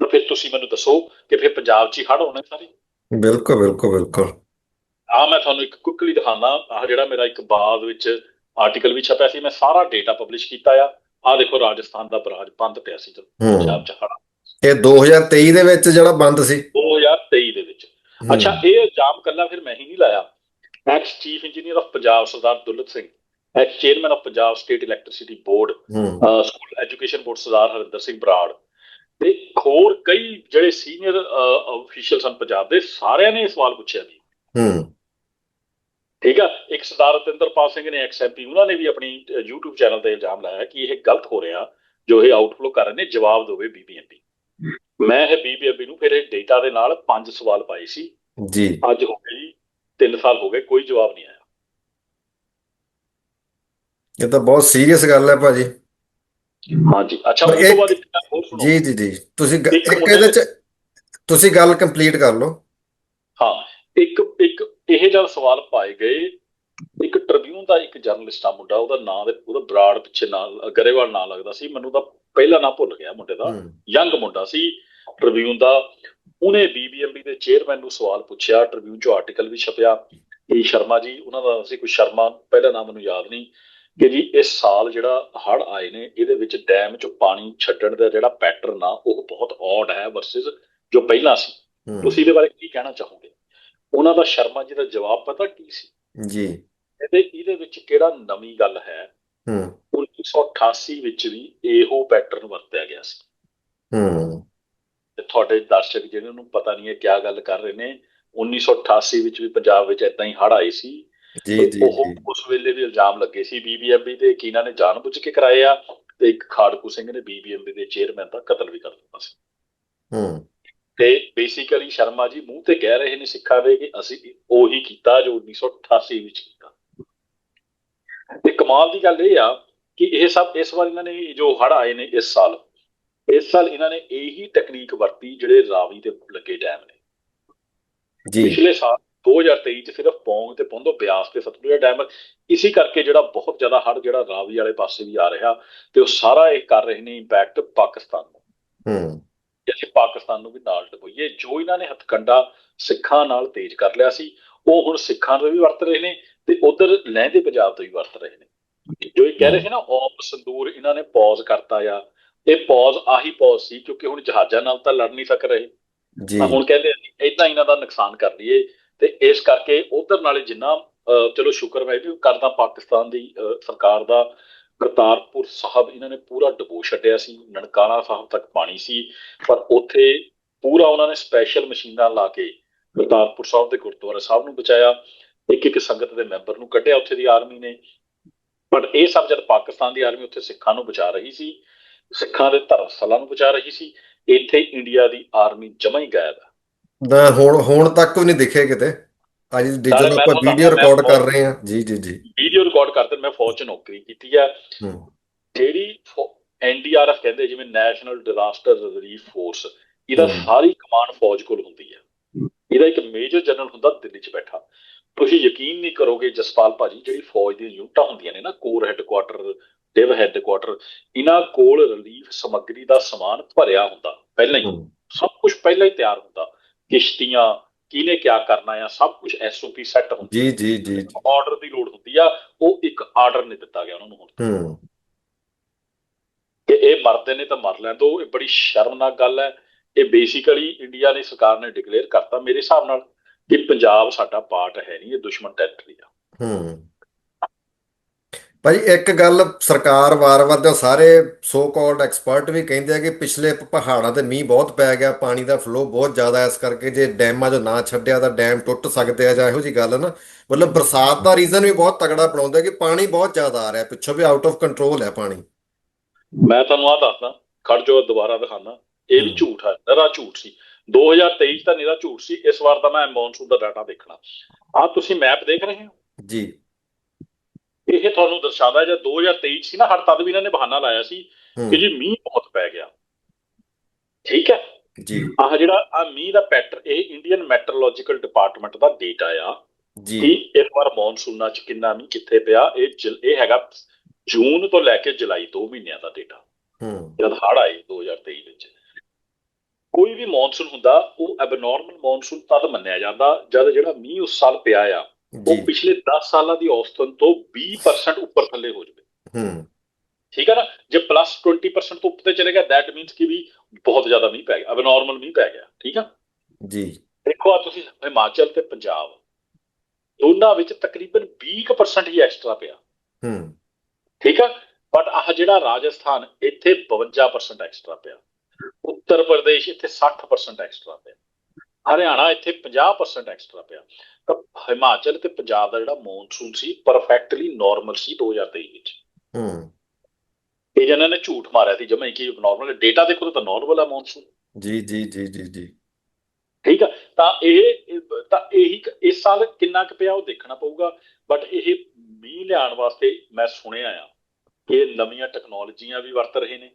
ਤਾਂ ਫਿਰ ਤੁਸੀਂ ਮੈਨੂੰ ਦੱਸੋ ਕਿ ਫਿਰ ਪੰਜਾਬ 'ਚ ਹੀ ਹੜ ਹੋਣੇ ਸਾਰੇ? ਬਿਲਕੁਲ ਬਿਲਕੁਲ ਬਿਲਕੁਲ। ਆ ਮੈਂ ਤੁਹਾਨੂੰ ਇੱਕ ਕੁਇਕਲੀ ਦਿਖਾਉਂਦਾ। ਆਹ ਜਿਹੜਾ ਮੇਰਾ ਇੱਕ ਬਾਅਦ ਵਿੱਚ ਆਰਟੀਕਲ ਵੀ ਛਪਿਆ ਸੀ ਮੈਂ ਸਾਰਾ ਡੇਟਾ ਪਬਲਿਸ਼ ਕੀਤਾ ਆ। ਆ ਦੇਖੋ ਰਾਜਸਥਾਨ ਦਾ ਬਰਾਜ ਬੰਦ ਪਿਆ ਸੀ ਜਦੋਂ ਪੰਜਾਬ 'ਚ ਹੜ੍ਹ ਇਹ 2023 ਦੇ ਵਿੱਚ ਜਿਹੜਾ ਬੰਦ ਸੀ। 2023 ਦੇ ਵਿੱਚ ਹੂੰ, ਅੱਛਾ ਇਹ ਇਲਜ਼ਾਮ ਕੱਲਾ ਫਿਰ ਮੈਂ ਹੀ ਨਹੀਂ ਲਾਇਆ। Ex chief engineer of Punjab Sardar Dulat Singh. Ex chairman of Punjab state electricity board school education board Sardar Harinder Singh Brar. ਤੇ ਹੋਰ ਕਈ ਜਿਹੜੇ ਸੀਨੀਅਰ ਅਫੀਸ਼ੀਅਲ ਸਨ ਪੰਜਾਬ ਦੇ ਸਾਰਿਆਂ ਨੇ ਇਹ ਸਵਾਲ ਪੁੱਛਿਆ ਵੀ ਹੂੰ। ਠੀਕ ਆ? ਇੱਕ ਸਰਦਾਰ ਰਤਿੰਦਰਪਾਲ ਸਿੰਘ ਨੇ ਐਕਸ ਐਮਪੀ ਉਹਨਾਂ ਨੇ ਵੀ ਆਪਣੀ YouTube ਚੈਨਲ ਤੇ ਇਲਜ਼ਾਮ ਲਾਇਆ ਕਿ ਇਹ ਗਲਤ ਹੋ ਰਿਹਾ ਜੋ ਇਹ ਆਊਟਫਲੋ ਕਰ ਰਹੇ ਨੇ ਜਵਾਬ ਦੇਵੇ ਬੀਬੀਐਮਪੀ ਮੈਂ ਇਹ ਬੀਬੀਐਮਪੀ ਨੂੰ ਫਿਰ ਇਹ ਡੇਟਾ ਦੇ ਨਾਲ ਪੰਜ ਸਵਾਲ ਪਾਏ ਸੀ। ਜੀ। ਅੱਜ ਹੋ ਗਏ ਜੀ 3 ਸਾਲ ਹੋ ਗਏ ਕੋਈ ਜਵਾਬ ਨਹੀਂ ਆਇਆ। ਇਹ ਤਾਂ ਬਹੁਤ ਸੀਰੀਅਸ ਗੱਲ ਹੈ ਭਾਜੀ। ਹਾਂਜੀ ਅੱਛਾ ਉਸ ਤੋਂ ਬਾਅਦ ਇੱਕ ਗੱਲ ਹੋਰ ਸੁਣੋ। ਜੀ ਜੀ ਜੀ। ਤੁਸੀਂ ਇੱਕ ਇਹਦੇ ਚ ਤੁਸੀਂ ਗੱਲ ਕੰਪਲੀਟ ਕਰ ਲਓ। ਹਾਂ ਇੱਕ ਇੱਕ ਇਹ ਜਦ ਸਵਾਲ ਪਾਏ ਗਏ ਇੱਕ ਟ੍ਰਿਬਿਊਨ ਦਾ ਇੱਕ ਜਰਨਲਿਸਟ ਆ ਮੁੰਡਾ ਉਹਦਾ ਨਾਂ ਦੇ ਉਹਦਾ ਬਰਾੜ ਪਿੱਛੇ ਨਾਂ ਗਰੇਵਾਲ ਨਾਂ ਲੱਗਦਾ ਸੀ। ਮੈਨੂੰ ਤਾਂ ਪਹਿਲਾ ਨਾਂ ਭੁੱਲ ਗਿਆ ਮੁੰਡੇ ਦਾ। ਯੰਗ ਮੁੰਡਾ ਸੀ। ਟ੍ਰਿਬਿਊਨ ਦਾ ਉਹਨੇ ਬੀਬੀਐਮਬੀ ਦੇ ਚੇਅਰਮੈਨ ਨੂੰ ਸਵਾਲ ਪੁੱਛਿਆ ਟ੍ਰਿਬਿਊਨ 'ਚ ਆਰਟੀਕਲ ਵੀ ਛਪਿਆ ਇਹ ਸ਼ਰਮਾ ਜੀ ਉਹਨਾਂ ਦਾ ਸੀ ਕੋਈ ਸ਼ਰਮਾ ਪਹਿਲਾ ਨਾਮ ਮੈਨੂੰ ਯਾਦ ਨਹੀਂ ਕਿ ਜੀ ਇਸ ਸਾਲ ਜਿਹੜਾ ਹੜ ਆਏ ਨੇ ਇਹਦੇ ਵਿੱਚ ਡੈਮ 'ਚ ਪਾਣੀ ਛੱਡਣ ਦਾ ਜਿਹੜਾ ਪੈਟਰਨ ਆ ਉਹ ਬਹੁਤ ਔਡ ਹੈ ਵਰਸਸ ਜੋ ਪਹਿਲਾਂ ਸੀ। ਤੁਸੀਂ ਇਹਦੇ ਬਾਰੇ ਕੀ ਕਹਿਣਾ ਚਾਹੋਗੇ? ਉਹਨਾਂ ਦਾ ਸ਼ਰਮਾ ਜੀ ਦਾ ਜਵਾਬ ਪਤਾ ਕੀ ਸੀ? ਜੀ। ਇਹਦੇ ਇਹਦੇ ਵਿੱਚ ਕਿਹੜਾ ਨਵੀਂ ਗੱਲ ਹੈ? ਹੂੰ। 1988 ਵਿੱਚ ਵੀ ਇਹੋ ਪੈਟਰਨ ਵਰਤਿਆ ਗਿਆ ਸੀ। ਹੂੰ। ਤੇ ਤੁਹਾਡੇ ਦਰਸ਼ਕ ਜਿਹਨਾਂ ਨੂੰ ਪਤਾ ਨਹੀਂ ਹੈ ਕਿਆ ਗੱਲ ਕਰ ਰਹੇ ਨੇ 1988 ਵਿੱਚ ਵੀ ਪੰਜਾਬ ਵਿੱਚ ਇਦਾਂ ਹੀ ਹੜ੍ਹ ਆਏ ਸੀ। ਜੀ ਜੀ ਉਹ ਉਸ ਵੇਲੇ ਵੀ ਇਲਜ਼ਾਮ ਲੱਗੇ ਸੀ ਬੀਬੀਐਮਬੀ ਤੇ ਕਿਨਾਂ ਨੇ ਜਾਣਬੁੱਝ ਕੇ ਕਰਾਏ ਆ ਤੇ ਇੱਕ ਖਾੜਕੂ ਸਿੰਘ ਨੇ ਬੀਬੀਐਮਬੀ ਦੇ ਚੇਅਰਮੈਨ ਦਾ ਕਤਲ ਵੀ ਕਰ ਦਿੱਤਾ ਸੀ। ਹੂੰ। ਤੇ ਬੇਸਿਕਲੀ ਸ਼ਰਮਾ ਜੀ ਮੂੰਹ ਤੇ ਕਹਿ ਰਹੇ ਨੇ ਸਿੱਖਾਂ ਦੇ ਕਿ ਅਸੀਂ ਉਹੀ ਕੀਤਾ ਜੋ 1988 ਵਿੱਚ ਕੀਤਾ। ਤੇ ਕਮਾਲ ਦੀ ਗੱਲ ਇਹ ਆ ਕਿ ਇਹ ਸਭ ਇਸ ਵਾਰ ਇਹਨਾਂ ਨੇ ਜੋ ਹੜ ਆਏ ਨੇ ਇਸ ਸਾਲ ਇਸ ਸਾਲ ਇਹਨਾਂ ਨੇ ਇਹੀ ਟੈਕਨੀਕ ਵਰਤੀ ਜਿਹੜੇ ਰਾਵੀ ਤੇ ਲੱਗੇ ਡੈਮ ਨੇ। ਜੀ। ਪਿਛਲੇ ਸਾਲ 2023 ਚ ਸਿਰਫ ਪੌਂਗ ਤੇ ਪੁੰਦੋ ਬਿਆਸ ਤੇ ਸਤਲੁਜ ਡੈਮ ਇਸੇ ਕਰਕੇ ਜਿਹੜਾ ਬਹੁਤ ਜ਼ਿਆਦਾ ਹੜ ਜਿਹੜਾ ਰਾਵੀ ਵਾਲੇ ਪਾਸੇ ਵੀ ਆ ਰਿਹਾ ਤੇ ਉਹ ਸਾਰਾ ਇਹ ਕਰ ਰਹੇ ਨੇ ਇੰਪੈਕਟ ਪਾਕਿਸਤਾਨ ਨੂੰ। ਹੂੰ। ਅਸੀਂ ਪਾਕਿਸਤਾਨ ਨੂੰ ਵੀ ਨਾਲ ਡਬੋਈਏ ਜੋ ਇਹਨਾਂ ਨੇ ਹਥਕੰਡਾ ਸਿੱਖਾਂ ਨਾਲ ਤੇਜ਼ ਕਰ ਲਿਆ ਸੀ ਉਹ ਹੁਣ ਸਿੱਖਾਂ ਤੋਂ ਵੀ ਵਰਤ ਰਹੇ ਨੇ ਤੇ ਉਧਰ ਲਹਿੰਦੇ ਪੰਜਾਬ ਤੋਂ ਵੀ ਵਰਤ ਰਹੇ ਨੇ। ਜੋ ਇਹ ਕਹਿ ਰਹੇ ਸੀ ਨਾ ਔਪ ਸੰਦੂਰ ਇਹਨਾਂ ਨੇ ਪੌਜ਼ ਕਰਤਾ ਆ ਇਹ ਪੌਜ਼ ਆਹੀ ਪੌਜ਼ ਸੀ ਕਿਉਂਕਿ ਹੁਣ ਜਹਾਜ਼ਾਂ ਨਾਲ ਤਾਂ ਲੜ ਨਹੀਂ ਸਕ ਰਹੇ। ਜੀ। ਹੁਣ ਕਹਿੰਦੇ ਅਸੀਂ ਇਦਾਂ ਇਹਨਾਂ ਦਾ ਨੁਕਸਾਨ ਕਰ ਲਈਏ ਤੇ ਇਸ ਕਰਕੇ ਉਧਰ ਨਾਲੇ ਜਿੰਨਾ ਚਲੋ ਸ਼ੁਕਰ ਮੈਂ ਵੀ ਕਰਦਾ ਪਾਕਿਸਤਾਨ ਦੀ ਸਰਕਾਰ ਦਾ ਕਰਤਾਰਪੁਰ ਸਾਹਿਬ ਇਹਨਾਂ ਨੇ ਪੂਰਾ ਡਬੋ ਛੱਡਿਆ ਸੀ ਨਨਕਾਣਾ ਸਾਹਿਬ ਤੱਕ ਪਾਣੀ ਸੀ ਪਰ ਉੱਥੇ ਪੂਰਾ ਉਹਨਾਂ ਨੇ ਸਪੈਸ਼ਲ ਮਸ਼ੀਨਾਂ ਲਾ ਕੇ ਕਰਤਾਰਪੁਰ ਸਾਹਿਬ ਦੇ ਗੁਰਦੁਆਰਾ ਸਾਹਿਬ ਨੂੰ ਬਚਾਇਆ ਇੱਕ ਇੱਕ ਸੰਗਤ ਦੇ ਮੈਂਬਰ ਨੂੰ ਕੱਢਿਆ ਉੱਥੇ ਦੀ ਆਰਮੀ ਨੇ। ਪਰ ਇਹ ਸਭ ਜਦ ਪਾਕਿਸਤਾਨ ਦੀ ਆਰਮੀ ਉੱਥੇ ਸਿੱਖਾਂ ਨੂੰ ਬਚਾ ਰਹੀ ਸੀ ਸਿੱਖਾਂ ਦੇ ਧਰਮਸਥਲਾਂ ਨੂੰ ਬਚਾ ਰਹੀ ਸੀ। ਇੱਥੇ ਇੰਡੀਆ ਦੀ ਆਰਮੀ ਜਮਾ ਹੀ ਗਾਇਬ ਹੈ ਨਾ ਹੁਣ ਹੁਣ ਤੱਕ ਵੀ ਨਹੀਂ ਦਿਖੇ ਕਿਤੇ। ਅੱਜ ਮੈਂ ਆਪਾਂ ਵੀਡੀਓ ਰਿਕਾਰਡ ਕਰ ਰਹੇ ਹਾਂ। ਜੀ ਜੀ ਜੀ। ਵੀਡੀਓ ਰਿਕਾਰਡ ਕਰਦੇ ਮੈਂ ਫੌਜ 'ਚ ਨੌਕਰੀ ਕੀਤੀ ਆ। ਹੂੰ। ਜਿਹੜੀ ਐਨਡੀਆਰਐਫ ਕਹਿੰਦੇ ਜਿਵੇਂ ਨੈਸ਼ਨਲ ਡਿਜ਼ਾਸਟਰ ਰਿਲੀਫ ਫੋਰਸ ਇਹਦਾ। ਸਾਰੀ ਕਮਾਂਡ ਫੌਜ ਕੋਲ ਹੁੰਦੀ ਆ। ਇਹਦਾ ਇੱਕ ਮੇਜਰ ਜਨਰਲ ਹੁੰਦਾ ਦਿੱਲੀ 'ਚ ਬੈਠਾ। ਤੁਸੀਂ ਯਕੀਨ ਨਹੀਂ ਕਰੋਗੇ ਜਸਪਾਲ ਭਾਜੀ ਜਿਹੜੀ ਫੌਜ ਦੀਆਂ ਯੂਨਿਟਾਂ ਹੁੰਦੀਆਂ ਨੇ ਨਾ ਕੋਰ ਹੈੱਡਕੁਆਟਰ ਡਿਵ ਹੈੱਡਕੁਆਟਰ ਇਹਨਾਂ ਕੋਲ ਰਿਲੀਫ ਸਮੱਗਰੀ ਦਾ ਸਮਾਨ ਭਰਿਆ ਹੁੰਦਾ ਪਹਿਲਾਂ ਹੀ। ਸਭ ਕੁਝ ਪਹਿਲਾਂ ਹੀ ਤਿਆਰ ਹੁੰਦਾ। ਕਿਸ਼ਤੀਆਂ ਕਿਹਨੇ ਕਿਆ ਕਰਨਾ ਆ ਸਭ ਕੁਝ ਐਸਓਪੀ ਸੈੱਟ ਹੁੰਦੀ ਜੀ ਜੀ ਜੀ। ਜੀ। ਆਰਡਰ ਦੀ ਲੋੜ ਹੁੰਦੀ ਆ ਉਹ ਇੱਕ ਆਰਡਰ ਨਹੀਂ ਦਿੱਤਾ ਗਿਆ ਉਹਨਾਂ ਨੂੰ ਹੁਣ। ਹੂੰ। ਕਿ ਇਹ ਮਰਦੇ ਨੇ ਤਾਂ ਮਰ ਲੈਣ ਦੋ ਇਹ ਬੜੀ ਸ਼ਰਮਨਾਕ ਗੱਲ ਹੈ। ਇਹ ਬੇਸਿਕਲੀ ਇੰਡੀਆ ਨੇ ਸਰਕਾਰ ਨੇ ਡਿਕਲੇਅਰ ਕਰਤਾ ਮੇਰੇ ਹਿਸਾਬ ਨਾਲ ਕਿ ਪੰਜਾਬ ਸਾਡਾ ਪਾਰਟ ਹੈ ਨਹੀਂ ਇਹ ਦੁਸ਼ਮਣ ਟੈਰੀਟਰੀ ਆ। ਹੂੰ। ਭਾਈ ਇੱਕ ਗੱਲ ਸਰਕਾਰ ਵਾਰ-ਵਾਰ ਜਾਂ ਸਾਰੇ ਸੋ ਕਾਲਡ ਐਕਸਪਰਟ ਵੀ ਕਹਿੰਦੇ ਆ ਕਿ ਪਿਛਲੇ ਪਹਾੜਾਂ ਤੇ ਮੀਂਹ ਬਹੁਤ ਪੈ ਗਿਆ ਪਾਣੀ ਦਾ ਫਲੋ ਬਹੁਤ ਜ਼ਿਆਦਾ ਇਸ ਕਰਕੇ ਜੇ ਡੈਮਾਂ 'ਚੋਂ ਨਾ ਛੱਡਿਆ ਤਾਂ ਡੈਮ ਟੁੱਟ ਸਕਦੇ ਆ ਜਾਂ ਇਹੋ ਜੀ ਗੱਲ ਨਾ। ਮਤਲਬ ਬਰਸਾਤ ਦਾ ਰੀਜ਼ਨ ਵੀ ਬਹੁਤ ਤਗੜਾ ਬਣਾਉਂਦਾ ਕਿ ਪਾਣੀ ਬਹੁਤ ਜ਼ਿਆਦਾ ਆ ਰਿਹਾ ਪਿੱਛੋਂ ਵੀ ਆਊਟ ਆਫ ਕੰਟਰੋਲ ਹੈ ਪਾਣੀ। ਮੈਂ ਤੁਹਾਨੂੰ ਆ ਦੱਸਦਾ ਖੜ ਜੋ ਦੁਬਾਰਾ ਦਿਖਾਣਾ ਇਹ ਵੀ। ਝੂਠ ਹੈ ਨਰਾ ਝੂਠ ਸੀ। 2023 ਤਾਂ ਨਿਰਾ ਝੂਠ ਸੀ ਇਸ ਵਾਰ ਤਾਂ ਮੈਂ ਮੌਨਸੂਨ ਦਾ ਡਾਟਾ ਦੇਖਣਾ। ਆ ਤੁਸੀਂ ਮੈਪ ਦੇਖ ਰਹੇ ਹੋ? ਜੀ। ਇਹ ਤੁਹਾਨੂੰ ਦਰਸਾਉਂਦਾ ਜਦ 2023 ਸੀ ਨਾ ਹਰ ਤਦ ਵੀ ਇਹਨਾਂ ਨੇ ਬਹਾਨਾ ਲਾਇਆ ਸੀ ਕਿ ਜੀ ਮੀਂਹ ਬਹੁਤ ਪੈ ਗਿਆ। ਠੀਕ ਹੈ? ਜੀ। ਆਹ ਜਿਹੜਾ ਆ ਮੀਂਹ ਦਾ ਪੈਟਰ ਇਹ ਇੰਡੀਅਨ ਮੈਟਰੋਲੋਜੀਕਲ ਡਿਪਾਰਟਮੈਂਟ ਦਾ ਡੇਟਾ ਆ ਕਿ ਜੀ ਇਸ ਵਾਰ ਮੌਨਸੂਨਾਂ ਚ ਕਿੰਨਾ ਮੀਂਹ ਕਿੱਥੇ ਪਿਆ ਇਹ ਜੁ- ਇਹ ਹੈਗਾ ਜੂਨ ਤੋਂ ਲੈ ਕੇ ਜੁਲਾਈ 2 ਮਹੀਨਿਆਂ ਦਾ ਡੇਟਾ ਹੂੰ। ਜਦ ਹੜ੍ਹ ਆਏ 2023 ਵਿੱਚ। ਕੋਈ ਵੀ ਮੌਨਸੂਨ ਹੁੰਦਾ ਉਹ ਐਬਨੋਰਮਲ ਮੌਨਸੂਨ ਤਦ ਮੰਨਿਆ ਜਾਂਦਾ ਜਦ ਜਿਹੜਾ ਮੀਂਹ ਉਸ ਸਾਲ ਪਿਆ ਆ। ਉਹ ਪਿਛਲੇ 10 ਸਾਲਾਂ ਦੀ ਔਸਤਨ ਤੋਂ 20% ਉੱਪਰ ਥੱਲੇ ਹੋ ਜਾਵੇ। ਹੂੰ। ਠੀਕ ਹੈ ਨਾ? ਜੇ ਪਲੱਸ 20% ਤੋਂ ਉੱਤੇ ਚਲੇ ਗਿਆ ਦੈਟ ਮੀਨਸ ਕਿ ਵੀ ਬਹੁਤ ਜ਼ਿਆਦਾ ਮੀਂਹ ਪੈ ਗਿਆ ਐਬਨੋਰਮਲ ਮੀਂਹ ਪੈ ਗਿਆ ਠੀਕ ਆ? ਜੀ। ਦੇਖੋ ਆ ਤੁਸੀਂ ਹਿਮਾਚਲ ਤੇ ਪੰਜਾਬ ਦੋਨਾਂ ਵਿੱਚ ਤਕਰੀਬਨ 20% ਹੀ ਐਕਸਟਰਾ ਪਿਆ। ਹੂੰ। ਠੀਕ ਆ? ਬਟ ਆਹ ਜਿਹੜਾ ਰਾਜਸਥਾਨ ਇੱਥੇ 52% ਐਕਸਟਰਾ ਪਿਆ। ਉੱਤਰ ਪ੍ਰਦੇਸ਼ ਇੱਥੇ 60% ਐਕਸਟਰਾ ਪਿਆ। ਹਰਿਆਣਾ ਇੱਥੇ 50% ਐਕਸਟਰਾ ਪਿਆ। ਤਾਂ ਹਿਮਾਚਲ ਤੇ ਪੰਜਾਬ ਦਾ ਜਿਹੜਾ ਮੌਨਸੂਨ ਸੀ ਪਰਫੈਕਟਲੀ ਨਾਰਮਲ ਸੀ 2023 ਵਿੱਚ। ਹੂੰ। ਇਹ ਜਿਹਨਾਂ ਨੇ ਝੂਠ ਮਾਰਿਆ ਸੀ ਜਮਾ ਕਿ ਨਾਰਮਲ ਡੇਟਾ ਦੇਖੋ ਤਾਂ ਨਾਰਮਲ ਆ ਮੌਨਸੂਨ ਜੀ ਜੀ ਜੀ ਜੀ ਜੀ। ਠੀਕ ਆ? ਤਾਂ ਇਹ ਤਾਂ ਇਹੀ ਇਸ ਸਾਲ ਕਿੰਨਾ ਕੁ ਪਿਆ ਉਹ ਦੇਖਣਾ ਪਊਗਾ। ਬਟ ਇਹ ਮੀਂਹ ਲਿਆਉਣ ਵਾਸਤੇ ਮੈਂ ਸੁਣਿਆ ਆ ਕਿ ਨਵੀਆਂ ਟੈਕਨੋਲੋਜੀਆਂ ਵੀ ਵਰਤ ਰਹੇ ਨੇ।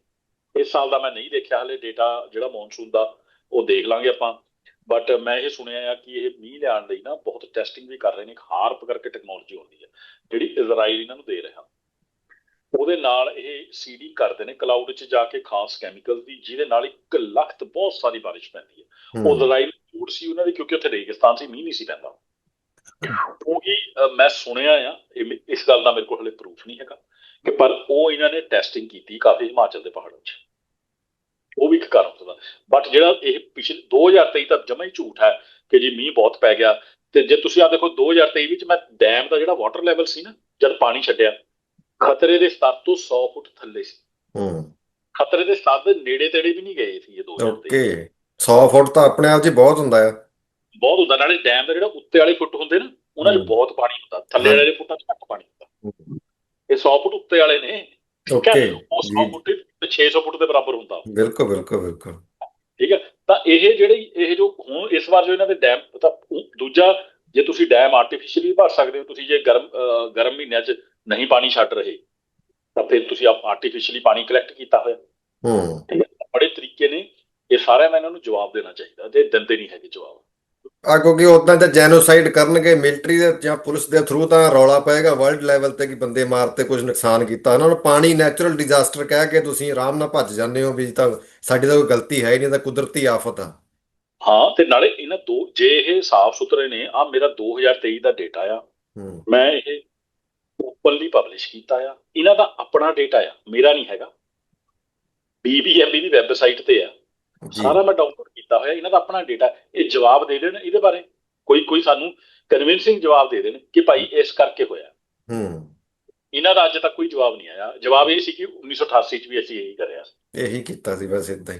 ਇਸ ਸਾਲ ਦਾ ਮੈਂ ਨਹੀਂ ਦੇਖਿਆ ਹਲੇ ਡੇਟਾ ਜਿਹੜਾ ਮੌਨਸੂਨ ਦਾ ਉਹ ਦੇਖ ਲਾਂਗੇ ਆਪਾਂ। ਬਟ ਮੈਂ ਇਹ ਸੁਣਿਆ ਆ ਕਿ ਇਹ ਮੀਂਹ ਲਿਆਉਣ ਲਈ ਨਾ ਬਹੁਤ ਟੈਸਟਿੰਗ ਵੀ ਕਰ ਰਹੇ ਨੇ ਹਾਰਪ ਕਰਕੇ ਟੈਕਨੋਲੋਜੀ ਹੁੰਦੀ ਹੈ ਜਿਹੜੀ ਇਜ਼ਰਾਈਲ ਇਹਨਾਂ ਨੂੰ ਦੇ ਰਿਹਾ ਉਹਦੇ ਨਾਲ ਇਹ ਸੀਡਿੰਗ ਕਰਦੇ ਨੇ ਕਲਾਊਡ 'ਚ ਜਾ ਕੇ ਖਾਸ ਕੈਮੀਕਲ ਦੀ ਜਿਹਦੇ ਨਾਲ ਇੱਕ ਲੱਖ ਤੋਂ ਬਹੁਤ ਸਾਰੀ ਬਾਰਿਸ਼ ਪੈਂਦੀ ਹੈ। ਉਹ ਇਜ਼ਰਾਈਲ ਝੂਠ ਸੀ ਉਹਨਾਂ ਦੀ ਕਿਉਂਕਿ ਉੱਥੇ ਰੇਗਿਸਤਾਨ ਸੀ ਮੀਂਹ ਨਹੀਂ ਸੀ ਪੈਂਦਾ। ਉਹੀ ਮੈਂ ਸੁਣਿਆ ਆ ਇਹ ਇਸ ਗੱਲ ਦਾ ਮੇਰੇ ਕੋਲ ਹਲੇ ਪ੍ਰੂਫ ਨਹੀਂ ਹੈਗਾ ਕਿ ਪਰ ਉਹ ਇਹਨਾਂ ਨੇ ਟੈਸਟਿੰਗ ਕੀਤੀ ਕਾਫੀ ਹਿਮਾਚਲ ਦੇ ਪਹਾੜਾਂ 'ਚ। ਉਹ ਵੀ ਇੱਕ ਕਾਰਨ ਹੋ ਸਕਦਾ ਬਟ ਜਿਹੜਾ ਇਹ ਪਿਛਲੇ 2023 ਤਾਂ ਜਮਾ ਹੀ ਝੂਠ ਹੈ ਕਿ ਜੀ ਮੀਂਹ ਬਹੁਤ ਪੈ ਗਿਆ ਤੇ ਜੇ ਤੁਸੀਂ ਆ ਦੇਖੋ 2023 ਵਿੱਚ ਮੈਂ ਡੈਮ ਦਾ ਜਿਹੜਾ ਵਾਟਰ ਲੈਵਲ ਸੀ ਨਾ ਜਦ ਪਾਣੀ ਛੱਡਿਆ ਖਤਰੇ ਦੇ ਸਤਰ ਤੋਂ 100 ਫੁੱਟ ਥੱਲੇ ਸੀ। ਹੂੰ। ਖਤਰੇ ਦੇ ਸਤਰ ਦੇ ਨੇੜੇ ਤੇੜੇ ਵੀ ਨਹੀਂ ਗਏ ਸੀ ਇਹ 2023 ਓਕੇ। 100 ਫੁੱਟ ਤਾਂ ਆਪਣੇ ਆਪ 'ਚ ਬਹੁਤ ਹੁੰਦਾ ਆ। ਬਹੁਤ ਹੁੰਦਾ। ਨਾਲੇ ਡੈਮ ਦਾ ਜਿਹੜਾ ਉੱਤੇ ਵਾਲੇ ਫੁੱਟ ਹੁੰਦੇ ਨਾ ਉਹਨਾਂ 'ਚ। ਬਹੁਤ ਪਾਣੀ ਹੁੰਦਾ। ਥੱਲੇ। ਵਾਲੇ ਫੁੱਟਾਂ 'ਚ ਘੱਟ ਪਾਣੀ ਹੁੰਦਾ। ਇਹ 100 ਫੁੱਟ ਉੱਤੇ ਵਾਲੇ ਨੇ ਓਕੇ ਉਹ 100 ਜੀ। ਫੁੱਟ ਤੇ 600 ਫੁੱਟ ਦੇ ਬਰਾਬਰ ਹੁੰਦਾ। ਬਿਲਕੁਲ ਬਿਲਕੁਲ ਬਿਲਕੁਲ। ਠੀਕ ਹੈ? ਤਾਂ ਇਹ ਜਿਹੜੀ ਇਹ ਜੋ ਹੁਣ ਇਸ ਵਾਰ ਜੋ ਇਹਨਾਂ ਦੇ ਡੈਮ ਤਾਂ ਦੂਜਾ ਜੇ ਤੁਸੀਂ ਡੈਮ ਆਰਟੀਫੀਸ਼ੀਅਲੀ ਭਰ ਸਕਦੇ ਹੋ ਤੁਸੀਂ ਜੇ ਗਰਮ ਗਰਮ ਮਹੀਨਿਆਂ 'ਚ ਨਹੀਂ ਪਾਣੀ ਛੱਡ ਰਹੇ ਤਾਂ ਫਿਰ ਤੁਸੀਂ ਆਰਟੀਫੀਸ਼ੀਅਲੀ ਪਾਣੀ ਕਲੈਕਟ ਕੀਤਾ ਹੋਇਆ। ਹੂੰ। ਠੀਕ ਹੈ? ਬੜੇ ਤਰੀਕੇ ਨੇ ਇਹ ਸਾਰਿਆਂ ਦਾ ਇਹਨਾਂ ਨੂੰ ਜਵਾਬ ਦੇਣਾ ਚਾਹੀਦਾ ਤੇ ਦਿੰਦੇ ਨਹੀਂ ਹੈਗੇ ਜਵਾਬ। ਆ ਕਿਉਂਕਿ ਉਦਾਂ ਤਾਂ ਜੈਨੋਸਾਈਡ ਕਰਨਗੇ ਮਿਲਟਰੀ ਦੇ ਜਾਂ ਪੁਲਿਸ ਦੇ ਥਰੂ ਤਾਂ ਰੌਲਾ ਪਏਗਾ ਵਰਲਡ ਲੈਵਲ ਤੇ ਕਿ ਬੰਦੇ ਮਾਰਤੇ ਕੁਝ ਨੁਕਸਾਨ ਕੀਤਾ। ਉਹਨਾਂ ਨੂੰ ਪਾਣੀ ਨੈਚੁਰਲ ਡਿਜ਼ਾਸਟਰ ਕਹਿ ਕੇ ਤੁਸੀਂ ਆਰਾਮ ਨਾਲ ਭੱਜ ਜਾਂਦੇ ਹੋ ਵੀ ਤਾਂ ਸਾਡੀ ਤਾਂ ਕੋਈ ਗਲਤੀ ਹੈ ਨਹੀਂ ਤਾਂ ਕੁਦਰਤੀ ਆਫਤ ਆ। ਹਾਂ ਤੇ ਨਾਲੇ ਇਹਨਾਂ ਦੋ ਜੇ ਇਹ ਸਾਫ਼ ਸੁਥਰੇ ਨੇ ਆ ਮੇਰਾ 2023 ਦਾ ਡੇਟਾ ਆ। ਮੈਂ ਇਹ ਓਪਨਲੀ ਪਬਲਿਸ਼ ਕੀਤਾ ਆ। ਇਹਨਾਂ ਦਾ ਆਪਣਾ ਡੇਟਾ ਆ ਮੇਰਾ ਨਹੀਂ ਹੈਗਾ। ਬੀਬੀਐਮਬੀ ਦੀ ਵੈਬਸਾਈਟ ਤੇ ਆ। ਸਾਰਾ ਮੈਂ ਡਾਊਨਲੋਡ ਕੀਤਾ ਹੋਇਆ ਇਹਨਾਂ ਦਾ ਆਪਣਾ ਡੇਟਾ ਇਹ ਜਵਾਬ ਦੇ ਦੇਣ ਇਹਦੇ ਬਾਰੇ। ਕੋਈ ਕੋਈ ਸਾਨੂੰ ਕਨਵਿੰਸਿੰਗ ਜਵਾਬ ਦੇ ਦੇਣ ਕਿ ਭਾਈ ਇਸ ਕਰਕੇ ਹੋਇਆ। ਹੂੰ। ਇਹਨਾਂ ਦਾ ਅੱਜ ਤੱਕ ਕੋਈ ਜਵਾਬ ਨਹੀਂ ਆਇਆ। ਜਵਾਬ ਇਹ ਸੀ ਕਿ 1988 ਚ ਵੀ ਅਸੀਂ ਇਹੀ ਕਰਿਆ ਸੀ। ਇਹੀ ਕੀਤਾ ਸੀ ਬਸ ਇਦਾਂ ਹੀ।